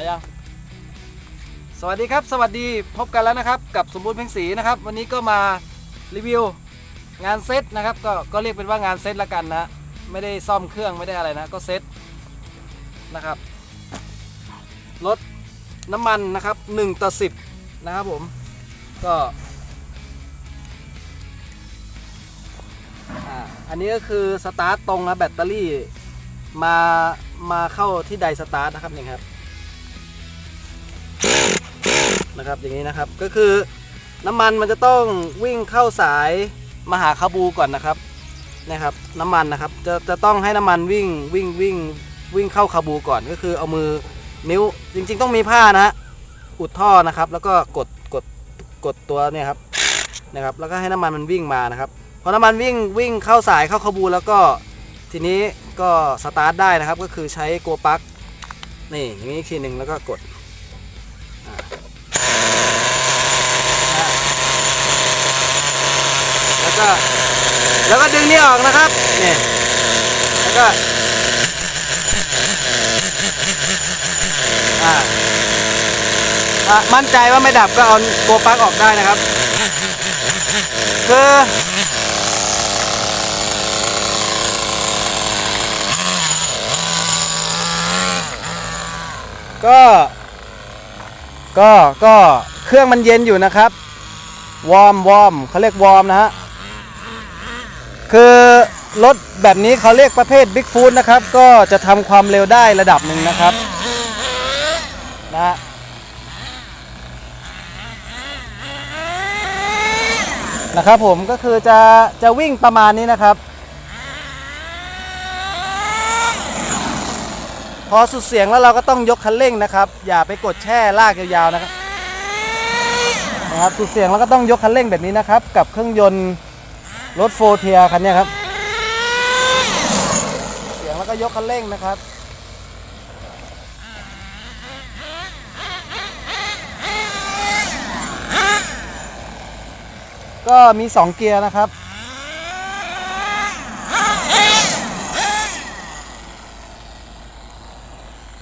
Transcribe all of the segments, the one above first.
เอายังสวัสดีครับ สวัสดีพบกันแล้วนะครับ กับสมบูรณ์เพ็งศรีนะครับ วันนี้ก็มารีวิวงานเซตนะครับ ก็ก็เรียกเป็นว่างานเซตละกันนะไม่ได้ซ่อมเครื่องไม่ได้อะไรนะ ก็เซตนะครับรถน้ำมันนะครับ1ต่อ10 นะครับผม ก็อ่าอันนี้ก็คือสตาร์ทตรงนะแบตเตอรี่มามาเข้าที่ไดสตาร์ทนะครับนี่ครับ นะครับอย่างนี้นะครับก็คือน้ำมันมันจะต้องวิ่งเข้าสายมาหาคาบูก่อนนะครับนะครับน้ำมันนะครับจะจะต้องให้น้ำมันวิ่งวิ่งวิ่งวิ่งเข้าคาบูก่อนก็คือเอามือนิ้วจริง ๆ ต้องมีผ้านะฮะอุดท่อนะครับ แล้วก็กดกดกดตัวเนี่ยครับนะครับ แล้วก็ให้น้ำมันมันวิ่งมานะครับพอน้ำมันวิ่งวิ่งเข้าสายเข้าคาบูแล้วก็ทีนี้ก็สตาร์ทได้นะครับก็คือใช้โกปลั๊กนี่อย่างนี้อีกทีหนึ่งแล้วก็กดอ่าแล้ว ก็ แล้วก็ดึงนี่ออกนะครับนี่แล้วก็อ่าอะมั่นใจว่าไม่ดับก็เอาโกปลั๊กออกได้นะครับ คือก็ ก็ ก็ เครื่องมันเย็นอยู่นะครับ วอร์มวอร์มเขาเรียกวอร์มนะฮะ คือรถแบบนี้เขาเรียกประเภทบิ๊กฟู t นะครับ ก็จะทำความเร็วได้ระดับหนึ่งนะครับนะฮะนะครับผมก็คือจะจะวิ่งประมาณนี้นะครับ พอสุดเสียงแล้วเราก็ต้องยกคันเร่งนะครับ อย่าไปกดแช่ลากยาวๆนะครับนะครับสุดเสียงแล้วก็ต้องยกคันเร่งแบบนี้นะครับ กับเครื่องยนต์ รถโฟเทียคันนี้ครับ เสียงแล้วก็ยกคันเร่งนะครับก็มี 2 เกียร์นะครับ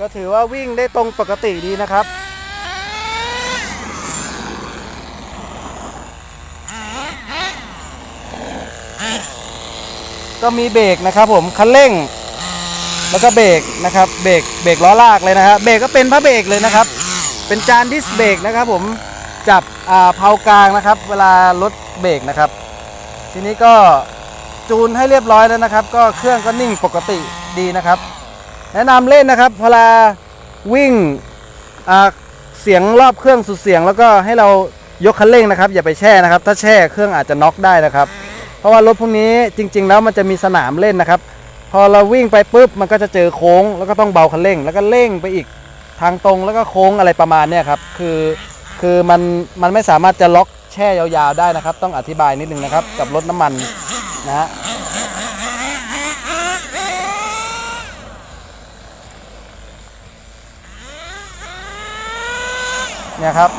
ก็ถือว่าวิ่งได้ตรงปกติดีนะครับ ก็มีเบรกนะครับผมคันเร่ง แล้วก็เบรกนะครับเบรกเบรกล้อลากเลยนะครับเบรกก็เป็นพระเบรกเลยนะครับ เป็นจานดิสเบรกนะครับผมจับอ่าเพากลางนะครับ เวลารถเบรกนะครับ ทีนี้ก็จูนให้เรียบร้อยแล้วนะครับ ก็เครื่องก็นิ่งปกติดีนะครับ แนะนำเล่นนะครับเวลาวิ่งอ่าเสียงรอบเครื่องสุดเสียง แล้วก็ให้เรายกคันเร่งนะครับ อย่าไปแช่นะครับ ถ้าแช่เครื่องอาจจะน็อกได้นะครับ เพราะว่ารถพวกนี้จริง ๆ แล้วมันจะมีสนามเล่นนะครับ พอเราวิ่งไปปุ๊บมันก็จะเจอโค้ง แล้วก็ต้องเบาคันเร่ง แล้วก็เร่งไปอีกทางตรงแล้วก็โค้งอะไรประมาณเนี้ยครับคือคือมันมันไม่สามารถจะล็อกแช่ยาวๆได้นะครับ ต้องอธิบายนิดนึงนะครับ กับรถน้ำมันนะฮะเนี่ยครับ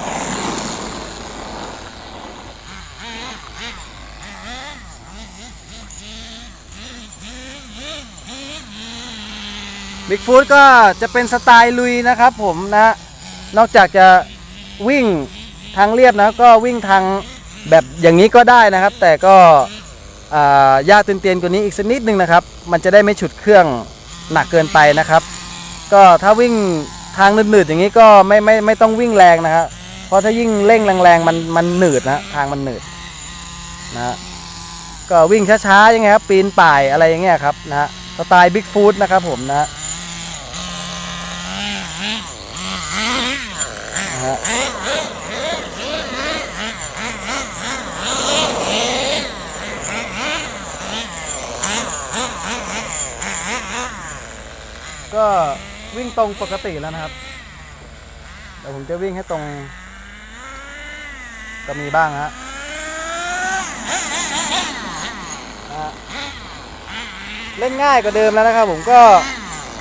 บิ๊กฟู t ก็จะเป็นสไตล์ลุยนะครับผมนะนอกจากจะวิ่งทางเรียบนะก็วิ่งทางแบบอย่างนี้ก็ได้นะครับ แต่ก็ยากเตียนๆกว่านี้อีกสักนิดนึงนะครับ มันจะได้ไม่ฉุดเครื่องหนักเกินไปนะครับ ก็ถ้าวิ่งทางหนืดๆอย่างนี้ก็ไม่ไม่ไม่ต้องวิ่งแรงนะครับเพราะถ้ายิ่งเร่งแรงๆมันมันหนืดนะทางมันหนืดนะก็วิ่งช้าๆยังไงครับปีนป่ายอะไรอย่างเงี้ยครับนะสไตล์บิ๊กฟู t นะครับผมนะ ก็วิ่งตรงปกติแล้วนะครับเดี๋ยวผมจะวิ่งให้ตรง ก็มีบ้างฮะนะฮะเล่นง่ายกว่าเดิมแล้วนะครับผมก็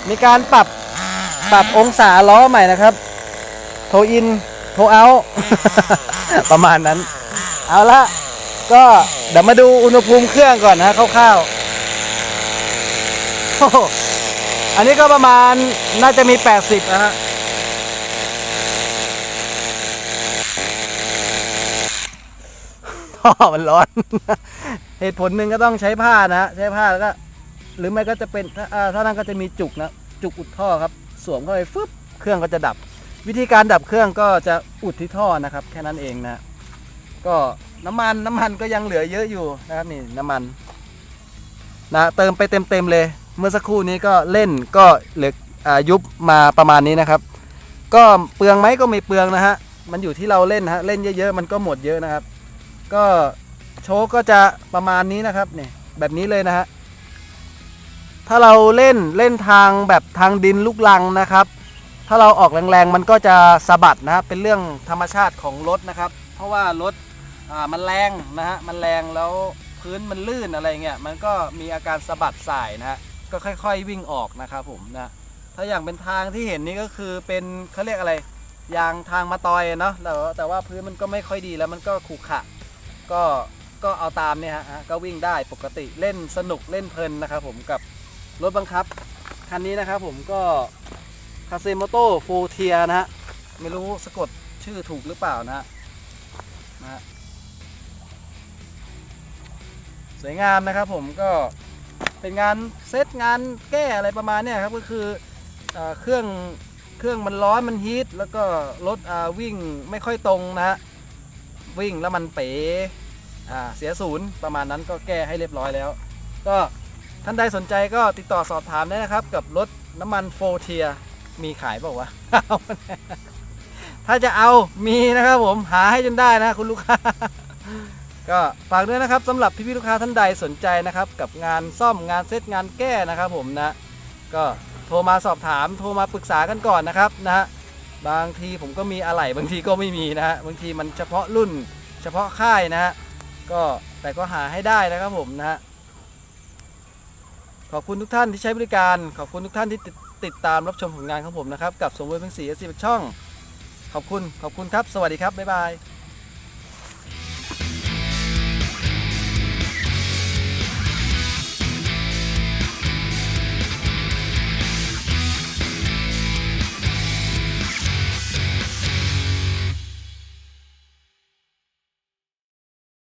มีการปรับ ปรับองศาล้อใหม่นะครับ โทอิน โทเอา ประมาณนั้น เอาละก็เดี๋ยวมาดูอุณหภูมิเครื่องก่อนนะคร่าวๆ อันนี้ก็ประมาณน่าจะมี 80 นะฮะท่อมันร้อน เหตุผลหนึ่งก็ต้องใช้ผ้านะ ใช้ผ้าแล้วก็ หรือไม่ก็จะเป็นถ้าถ้านั่นก็จะมีจุกนะ จุกอุดท่อครับ สวมเข้าไปฟึบเครื่องก็จะดับ วิธีการดับเครื่องก็จะอุดที่ท่อนะครับ แค่นั้นเองนะ ก็น้ำมันน้ำมันก็ยังเหลือเยอะอยู่นะครับนี่น้ำมันนะเติมไปเต็มๆเลย เมื่อสักครู่นี้ก็เล่นก็เหลืออายุบมาประมาณนี้นะครับ ก็เปลืองไหมก็ไม่เปลืองนะฮะมันอยู่ที่เราเล่นนะฮะเล่นเยอะๆมันก็หมดเยอะนะครับ ก็โชว์ก็จะประมาณนี้นะครับเนี่ยแบบนี้เลยนะฮะ ถ้าเราเล่นเล่นทางแบบทางดินลูกลังนะครับ ถ้าเราออกแรงๆมันก็จะสะบัดนะเป็นเรื่องธรรมชาติของรถนะครับ เพราะว่ารถมันแรงนะฮะมันแรงแล้วพื้นมันลื่นอะไรเงี้ยมันก็มีอาการสะบัดสายนะฮะก็ค่อย ๆ วิ่งออกนะครับผมนะถ้าอย่างเป็นทางที่เห็นนี่ก็คือเป็นเขาเรียกอะไรยางทางมาตอยเนาะแต่ว่าแต่ว่าพื้นมันก็ไม่ค่อยดีแล้วมันก็ขรุขระก็ก็เอาตามเนี่ยฮะก็วิ่งได้ปกติเล่นสนุกเล่นเพลินนะครับผมกับ รถบังคับ คันนี้นะครับผมก็คาเซโมโต้โฟเทียนะฮะ ไม่รู้สะกดชื่อถูกหรือเปล่านะฮะนะสวยงามนะครับผมก็เป็นงานเซตงานแก้อะไรประมาณเนี้ยครับก็คือเอเครื่องเครื่องมันร้อนมันฮีทแล้วก็รถวิ่งไม่ค่อยตรงนะฮะวิ่งแล้วมันเป๋เสียศูนย์ประมาณนั้นก็แก้ให้เรียบร้อยแล้ว ก็ ท่านใดสนใจก็ติดต่อสอบถามได้นะครับ กับรถน้ำมันโฟเทียมีขายเปล่าวะ ถ้าจะเอามีนะครับผมหาให้จนได้นะคุณลูกค้า ก็ฝากด้วยนะครับสำหรับพี่ๆลูกค้าท่านใดสนใจนะครับ กับงานซ่อมงานเซตงานแก้นะครับผมนะ ก็โทรมาสอบถามโทรมาปรึกษากันก่อนนะครับนะฮะบางทีผมก็มีอะไหล่บางทีก็ไม่มีนะฮะบางทีมันเฉพาะรุ่น เฉพาะค่ายนะฮะก็แต่ก็หาให้ได้นะครับผมนะฮะ ขอบคุณทุกท่านที่ใช้บริการ ขอบคุณทุกท่านที่ติดตามรับชมผลงานของผมนะครับ กับสมบูรณ์เพ็งสีสิบช่อง ขอบคุณ ขอบคุณครับ สวัสดีครับ บ๊ายบาย